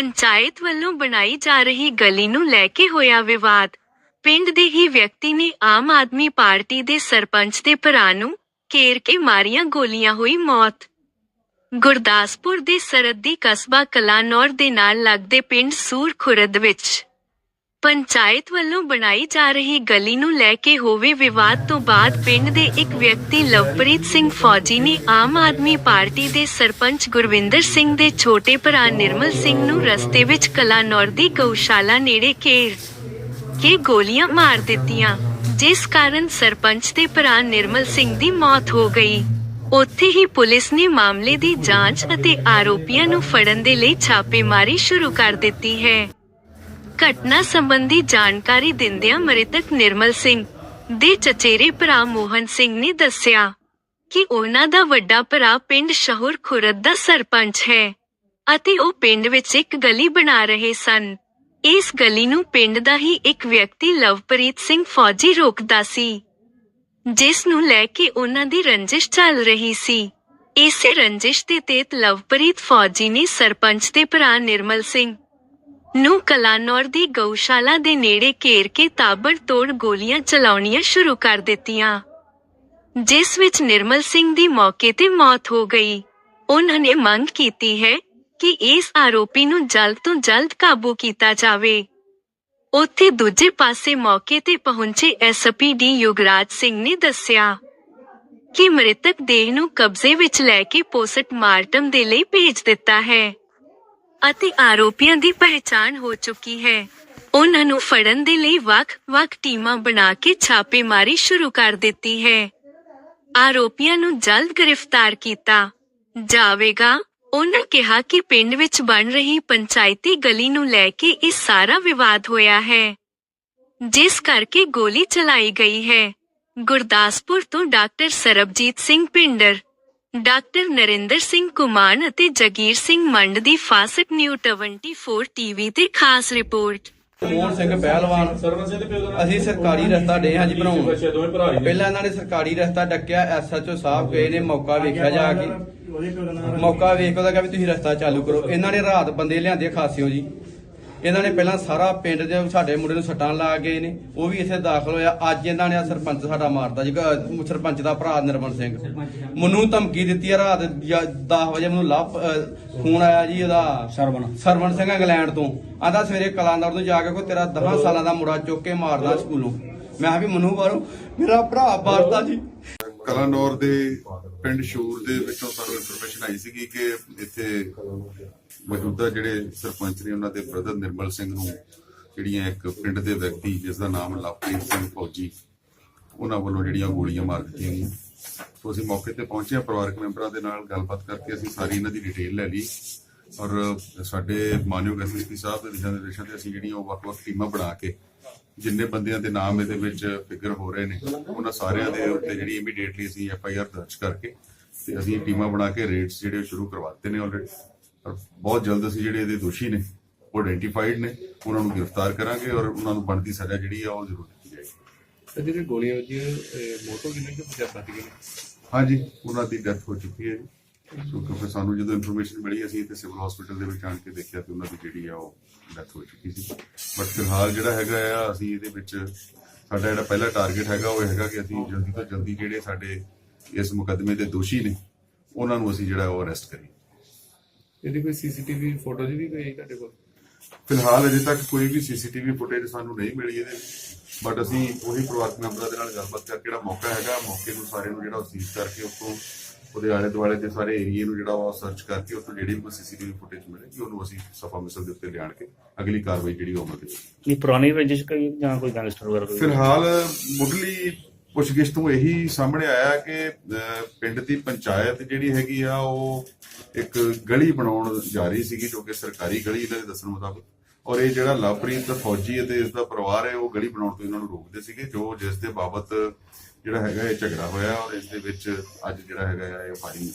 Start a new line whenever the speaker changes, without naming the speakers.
ਪੰਚਾਇਤ ਵੱਲੋਂ ਬਣਾਈ ਜਾ ਰਹੀ ਗਲੀ ਨੂੰ ਲੈ ਕੇ ਹੋਇਆ ਵਿਵਾਦ। ਪਿੰਡ ਦੇ ਹੀ ਵਿਅਕਤੀ ਨੇ ਆਮ ਆਦਮੀ ਪਾਰਟੀ ਦੇ ਸਰਪੰਚ ਦੇ ਭਰਾ ਨੂੰ ਘੇਰ ਕੇ ਮਾਰੀਆਂ ਗੋਲੀਆਂ ਹੋਈ ਮੌਤ। ਗੁਰਦਾਸਪੁਰ ਦੇ ਸਰਹੱਦੀ ਕਸਬਾ ਕਲਾਨੌਰ ਦੇ ਨਾਲ ਲੱਗਦੇ ਪਿੰਡ ਸੂਰ ਖੁਰਦ ਵਿੱਚ ਪੰਚਾਇਤ ਵੱਲੋਂ ਬਣਾਈ ਜਾ ਰਹੀ ਗਲੀ ਨੂੰ ਲੈ ਕੇ ਹੋਵੇ ਵਿਵਾਦ ਤੋਂ ਬਾਅਦ ਪਿੰਡ ਦੇ ਇੱਕ ਵਿਅਕਤੀ ਲਵਪ੍ਰੀਤ ਸਿੰਘ ਫੌਜੀ ਨੇ ਆਮ ਆਦਮੀ ਪਾਰਟੀ ਦੇ ਸਰਪੰਚ ਗੁਰਵਿੰਦਰ ਸਿੰਘ ਦੇ ਛੋਟੇ ਭਰਾ ਨਿਰਮਲ ਸਿੰਘ ਨੂੰ ਰਸਤੇ ਵਿੱਚ ਕਲਾਨੌਰ ਦੀ ਗਊਸ਼ਾਲਾ ਨੇੜੇ ਘੇਰ ਕੇ ਗੋਲੀਆਂ ਮਾਰ ਦਿੱਤੀਆਂ, ਜਿਸ ਕਾਰਨ ਸਰਪੰਚ ਦੇ ਭਰਾ ਨਿਰਮਲ ਸਿੰਘ ਦੀ ਮੌਤ ਹੋ ਗਈ। ਉੱਥੇ ਹੀ ਪੁਲਿਸ ਨੇ ਮਾਮਲੇ ਦੀ ਜਾਂਚ ਅਤੇ ਆਰੋਪੀਆਂ ਨੂੰ ਫੜਨ ਦੇ ਲਈ ਛਾਪੇਮਾਰੀ ਸ਼ੁਰੂ ਕਰ ਦਿੱਤੀ ਹੈ। ਘਟਨਾ ਸੰਬੰਧੀ ਜਾਣਕਾਰੀ ਦਿੰਦਿਆਂ ਮ੍ਰਿਤਕ ਨਿਰਮਲ ਸਿੰਘ ਦੇ ਚਚੇਰੇ ਭਰਾ ਮੋਹਨ ਸਿੰਘ ਨੇ ਦੱਸਿਆ ਕਿ ਉਹਨਾਂ ਦਾ ਵੱਡਾ ਭਰਾ ਪਿੰਡ ਸ਼ਹੂਰ ਖੁਰਦ ਦਾ ਸਰਪੰਚ ਹੈ ਅਤੇ ਉਹ ਪਿੰਡ ਵਿੱਚ ਇੱਕ ਗਲੀ ਬਣਾ ਰਹੇ ਸਨ। ਇਸ ਗਲੀ ਨੂੰ ਪਿੰਡ ਦਾ ਹੀ ਇੱਕ ਵਿਅਕਤੀ ਲਵਪ੍ਰੀਤ ਸਿੰਘ ਫੌਜੀ ਰੋਕਦਾ ਸੀ, ਜਿਸ ਨੂੰ ਲੈ ਕੇ ਉਹਨਾਂ ਦੀ ਰੰਜਿਸ਼ ਚੱਲ ਰਹੀ ਸੀ। ਇਸੇ ਰੰਜਿਸ਼ ਦੇ ਤਹਿਤ ਲਵਪ੍ਰੀਤ ਫੌਜੀ ਨੇ ਸਰਪੰਚ ਦੇ ਭਰਾ ਨਿਰਮਲ ਸਿੰਘ ਨੂੰ ਕਲਾਨੌਰ ਦੀ ਗਊਸ਼ਾਲਾ ਦੇ ਨੇੜੇ ਘੇਰ ਕੇ ਤਾਬੜਤੋੜ ਗੋਲੀਆਂ ਚਲਾਉਣੀਆਂ ਸ਼ੁਰੂ ਕਰ ਦਿੱਤੀਆਂ। ਜਿਸ ਵਿੱਚ ਨਿਰਮਲ ਸਿੰਘ ਦੀ ਮੌਕੇ ਤੇ ਮੌਤ ਹੋ ਗਈ। ਉਹਨਾਂ ਨੇ ਮੰਗ ਕੀਤੀ ਹੈ ਕਿ ਇਸ ਆਰੋਪੀ ਨੂੰ ਜਲਦ ਤੋਂ ਜਲਦ ਕਾਬੂ ਕੀਤਾ ਜਾਵੇ। ਉੱਥੇ ਦੂਜੇ ਪਾਸੇ ਮੌਕੇ ਤੇ ਪਹੁੰਚੇ ਐਸਪੀਡੀ ਯੁਗਰਾਜ ਸਿੰਘ ਨੇ ਦੱਸਿਆ ਕਿ ਮ੍ਰਿਤਕ ਦੇਹ ਨੂੰ ਕਬਜ਼ੇ ਵਿੱਚ ਲੈ ਕੇ ਪੋਸਟਮਾਰਟਮ ਦੇ ਲਈ ਭੇਜ ਦਿੱਤਾ ਹੈ। ਅਤੇ ਆਰੋਪੀਆਂ ਦੀ ਪਹਿਚਾਣ ਹੋ ਚੁੱਕੀ ਹੈ। ਉਹਨਾਂ ਨੂੰ ਫੜਨ ਦੇ ਲਈ ਵੱਖ-ਵੱਖ ਟੀਮਾਂ ਬਣਾ ਕੇ ਛਾਪੇਮਾਰੀ ਸ਼ੁਰੂ ਕਰ ਦਿੱਤੀ ਹੈ। ਆਰੋਪੀਆਂ ਨੂੰ ਜਲਦ ਗ੍ਰਿਫਤਾਰ ਕੀਤਾ ਜਾਵੇਗਾ। ਉਹਨਾਂ ਕਿਹਾ ਕਿ ਪਿੰਡ ਵਿੱਚ ਬਣ ਰਹੀ ਪੰਚਾਇਤੀ ਗਲੀ ਨੂੰ ਲੈ ਕੇ ਇਹ ਸਾਰਾ ਵਿਵਾਦ ਹੋਇਆ ਹੈ, ਜਿਸ ਕਰਕੇ ਗੋਲੀ ਚਲਾਈ ਗਈ ਹੈ। ਗੁਰਦਾਸਪੁਰ ਤੋਂ ਡਾਕਟਰ ਸਰਬਜੀਤ ਸਿੰਘ ਪਿੰਡਰ ਡਾਕਟਰ ਨਰਿੰਦਰ ਸਿੰਘ ਕੁਮਾਨ ਅਤੇ ਜਗੀਰ ਸਿੰਘ ਮੰਡ ਦੀ ਫਾਸਟ ਨਿਊ 24 ਟੀਵੀ ਤੇ ਖਾਸ ਰਿਪੋਰਟ।
ਮੋਹਨ ਸਿੰਘ ਪਹਿਲਵਾਨ, ਅਸੀਂ ਸਰਕਾਰੀ ਰਸਤਾ ਡੇ ਹਾਂ ਜੀ ਬਣਾਉਣ। ਪਹਿਲਾਂ ਇਹਨਾਂ ਨੇ ਸਰਕਾਰੀ ਰਸਤਾ ਡੱਕਿਆ ਐਸਐਚਓ ਸਾਹਿਬ ਗਏ ਨੇ, ਮੌਕਾ ਵੇਖਿਆ ਜਾ ਕੇ। ਮੌਕਾ ਵੇਖ ਉਹਦਾ ਕਿਹਾ ਵੀ ਤੁਸੀਂ ਰਸਤਾ ਚਾਲੂ ਕਰੋ। ਇਹਨਾਂ ਨੇ ਰਾਤ ਬੰਦੇ ਲਿਆਂਦੇ ਖਾਸਿਓ ਜੀ। ਇਹਨਾਂ ਨੇ ਪਹਿਲਾਂ ਸਾਰਾ ਪਿੰਡ ਦੇ ਸਾਡੇ ਮੁੰਡੇ ਨੂੰ ਸੱਟਾਂ ਲਾ ਗਏ ਨੇ ਉਹ ਵੀ ਇੱਥੇ ਦਾਖਲ ਹੋਇਆ। ਅੱਜ ਇਹਨਾਂ ਨੇ ਸਰਪੰਚ ਸਾਡਾ ਮਾਰਦਾ ਜੀ ਸਰਪੰਚ ਦਾ ਭਰਾ ਨਿਰਮਲ ਸਿੰਘ। ਮੈਨੂੰ ਧਮਕੀ ਦਿੱਤੀ ਆ ਰਾਤ 10 ਵਜੇ ਮੈਨੂੰ ਲੱਭ ਫੋਨ ਆਇਆ ਜੀ ਉਹਦਾ ਸਰਵਣ। ਸਰਵਣ ਸਿੰਘ ਇੰਗਲੈਂਡ ਤੋਂ। ਆਂਦਾ ਸਵੇਰੇ ਕਲਾਨੌਰ ਤੋਂ ਜਾ ਕੇ ਕੋ ਤੇਰਾ 10 ਸਾਲਾਂ ਦਾ ਮੁੰਡਾ ਚੁੱਕ ਕੇ ਮਾਰਦਾ ਸਕੂਲੋਂ। ਮੈਂ ਕਿਹਾ ਵੀ ਮੈਨੂੰ ਬਾਹਰੋਂ ਮੇਰਾ ਭਰਾ ਮਾਰਦਾ ਜੀ।
ਕਲਾਨੌਰ ਦੇ ਪਿੰਡ ਸ਼ੂਰ ਦੇ ਵਿੱਚੋਂ ਸਾਨੂੰ ਇਨਫੋਰਮੇਸ਼ਨ ਆਈ ਸੀਗੀ ਕਿ ਇੱਥੇ ਮੌਜੂਦਾ ਜਿਹੜੇ ਸਰਪੰਚ ਨੇ ਉਹਨਾਂ ਦੇ ਬ੍ਰਦਰ ਨਿਰਮਲ ਸਿੰਘ ਨੂੰ, ਜਿਹੜੀਆਂ ਇੱਕ ਪਿੰਡ ਦੇ ਵਿਅਕਤੀ ਜਿਸ ਦਾ ਨਾਮ ਲਵਪ੍ਰੀਤ ਸਿੰਘ ਫੌਜੀ, ਉਹਨਾਂ ਵੱਲੋਂ ਜਿਹੜੀਆਂ ਗੋਲੀਆਂ ਮਾਰ ਦਿੱਤੀਆਂ ਗਈਆਂ। ਸੋ ਅਸੀਂ ਮੌਕੇ ਤੇ ਪਹੁੰਚੇ ਹਾਂ, ਪਰਿਵਾਰਕ ਮੈਂਬਰਾਂ ਦੇ ਨਾਲ ਗੱਲਬਾਤ ਕਰਕੇ ਅਸੀਂ ਸਾਰੀ ਇਹਨਾਂ ਦੀ ਡਿਟੇਲ ਲੈ ਲਈ ਔਰ ਸਾਡੇ ਮਾਨਯੋਗ ਐਸਐਸਪੀ ਸਾਹਿਬ ਦੇ ਦਿਸ਼ਾ ਨਿਰਦੇਸ਼ਾਂ ਤੇ ਅਸੀਂ ਜਿਹੜੀਆਂ ਉਹ ਵੱਖ-ਵੱਖ ਟੀਮਾਂ ਬਣਾ ਕੇ ਜਿੰਨੇ ਬੰਦਿਆਂ ਦੇ ਨਾਮ ਇਹਦੇ ਵਿੱਚ ਫਿਗਰ ਹੋ ਰਹੇ ਨੇ, ਉਹਨਾਂ ਸਾਰਿਆਂ ਦੇ ਉੱਤੇ ਜਿਹੜੀ ਇਮੀਡੀਏਟਲੀ ਅਸੀਂ ਐਫ ਆਈ ਆਰ ਦਰਜ ਕਰਕੇ ਤੇ ਅਸੀਂ ਟੀਮਾਂ ਬਣਾ ਕੇ ਰੇਡਸ ਜਿਹੜੇ ਸ਼ੁਰੂ ਕਰਵਾ ਦਿੱਤੇ ਨੇ ਆਲਰੇਡੀ ਬਹੁਤ ਜਲਦ ਅਸੀਂ ਜਿਹੜੇ ਇਹਦੇ ਦੋਸ਼ੀ ਨੇ ਉਹ ਆਇਡੈਂਟੀਫਾਈਡ ਨੇ ਉਹਨਾਂ ਨੂੰ ਗ੍ਰਿਫਤਾਰ ਕਰਾਂਗੇ ਔਰ ਉਹਨਾਂ ਨੂੰ ਬਣਦੀ ਸਜ਼ਾ ਜਿਹੜੀ ਆ ਉਹ ਜ਼ਰੂਰ ਦਿੱਤੀ ਜਾਏਗੀ।
ਤੇ ਜਿਹੜੇ ਗੋਲੀਆਂ ਵੱਜੀਆਂ ਮੋਟੋ ਕਿੰਨੇ ਕਿ ਪੰਜਾਬ ਬਚ ਗਏ
ਹਾਂਜੀ ਉਹਨਾਂ ਦੀ ਡੈਥ ਹੋ ਚੁੱਕੀ ਹੈ ਸੋ ਕਿਉਂਕਿ ਸਾਨੂੰ ਜਦੋਂ ਇਨਫੋਰਮੇਸ਼ਨ ਮਿਲੀ ਅਸੀਂ ਤੇ ਸਿਵਲ ਹਸਪੀਟਲ ਦੇ ਵਿੱਚ ਆਣ ਕੇ ਦੇਖਿਆ ਤੇ ਉਹਨਾਂ ਦੀ ਜਿਹੜੀ ਆ ਉਹ ਡੈਥ ਹੋ ਚੁੱਕੀ ਸੀ। ਬਟ ਫਿਲਹਾਲ ਜਿਹੜਾ ਹੈਗਾ ਆ ਅਸੀਂ ਇਹਦੇ ਵਿੱਚ ਸਾਡਾ ਜਿਹੜਾ ਪਹਿਲਾ ਟਾਰਗੇਟ ਹੈਗਾ ਉਹ ਹੈਗਾ ਕਿ ਅਸੀਂ ਜਲਦੀ ਤੋਂ ਜਲਦੀ ਜਿਹੜੇ ਸਾਡੇ ਇਸ ਮੁਕੱਦਮੇ ਦੇ ਦੋਸ਼ੀ ਨੇ ਉਹਨਾਂ ਨੂੰ ਅਸੀਂ ਜਿਹੜਾ ਉਹ ਅਰੈਸਟ ਕਰੀਏ।
ਇਹਦੀ ਕੋਈ ਸੀਸੀਟੀਵੀ ਫੋਟੋਜ਼ ਵੀ ਕੋਈ ਤੁਹਾਡੇ ਕੋਲ?
ਫਿਲਹਾਲ ਅਜੇ ਤੱਕ ਕੋਈ ਵੀ ਸੀਸੀਟੀਵੀ ਫੁਟੇਜ ਸਾਨੂੰ ਨਹੀਂ ਮਿਲੀ ਇਹਦੇ ਬਟ ਅਸੀਂ ਉਹੀ ਪਰਿਵਾਰਕ ਮੈਂਬਰਾਂ ਦੇ ਨਾਲ ਗੱਲਬਾਤ ਕਰਕੇ ਜਿਹੜਾ ਮੌਕਾ ਹੈਗਾ ਮੌਕੇ ਨੂੰ ਸਾਰੇ ਨੂੰ ਜਿਹੜਾ ਸੀਜ਼ ਕਰਕੇ ਉੱਥੋਂ ਉਹਦੇ ਆਲੇ ਦੁਆਲੇ ਦੇ ਸਾਰੇ ਏਰੀਏ ਨੂੰ ਜਿਹੜਾ ਉਹ ਸਰਚ ਕਰਕੇ ਉੱਥੋਂ ਜਿਹੜੀ ਵੀ ਸੀਸੀਟੀਵੀ ਫੁਟੇਜ ਮਿਲੇਗੀ ਉਹਨੂੰ ਅਸੀਂ ਸਫਾ ਮਿਸਲ ਦੇ ਉੱਤੇ ਲਿਆਣ ਕੇ ਅਗਲੀ ਕਾਰਵਾਈ ਜਿਹੜੀ ਉਹ ਅਮਲ ਵਿੱਚ
ਇਹ ਪੁਰਾਣੀ ਰੰਜਿਸ਼ ਕੋਈ ਜਾਂ ਕੋਈ ਗੈਂਗਸਟਰ ਵਗੈਰਾ ਕੋਈ?
ਫਿਲਹਾਲ ਮੁੱਢਲੀ ਪੁੱਛਗਿੱਛ ਤੋਂ ਇਹੀ ਸਾਹਮਣੇ ਆਇਆ ਕਿ ਪਿੰਡ ਦੀ ਪੰਚਾਇਤ ਜਿਹੜੀ ਹੈਗੀ ਆ, ਉਹ ਇੱਕ ਗਲੀ ਬਣਾਉਣ ਜਾ ਰਹੀ ਸੀਗੀ, ਜੋ ਕਿ ਸਰਕਾਰੀ ਗਲੀ ਇਹਨਾਂ ਦੇ ਦੱਸਣ ਮੁਤਾਬਕ। ਔਰ ਇਹ ਜਿਹੜਾ ਲਵਪ੍ਰੀਤ ਫੌਜੀ ਅਤੇ ਇਸ ਦਾ ਪਰਿਵਾਰ ਹੈ, ਉਹ ਗਲੀ ਬਣਾਉਣ ਤੋਂ ਇਹਨਾਂ ਨੂੰ ਰੋਕਦੇ ਸੀਗੇ, ਜੋ ਜਿਸ ਦੇ ਬਾਬਤ ਜਿਹੜਾ ਹੈਗਾ ਇਹ ਝਗੜਾ ਹੋਇਆ, ਔਰ ਇਸ ਦੇ ਵਿੱਚ ਅੱਜ ਜਿਹੜਾ ਹੈਗਾ ਆ, ਇਹ ਫਾਇਰਿੰਗ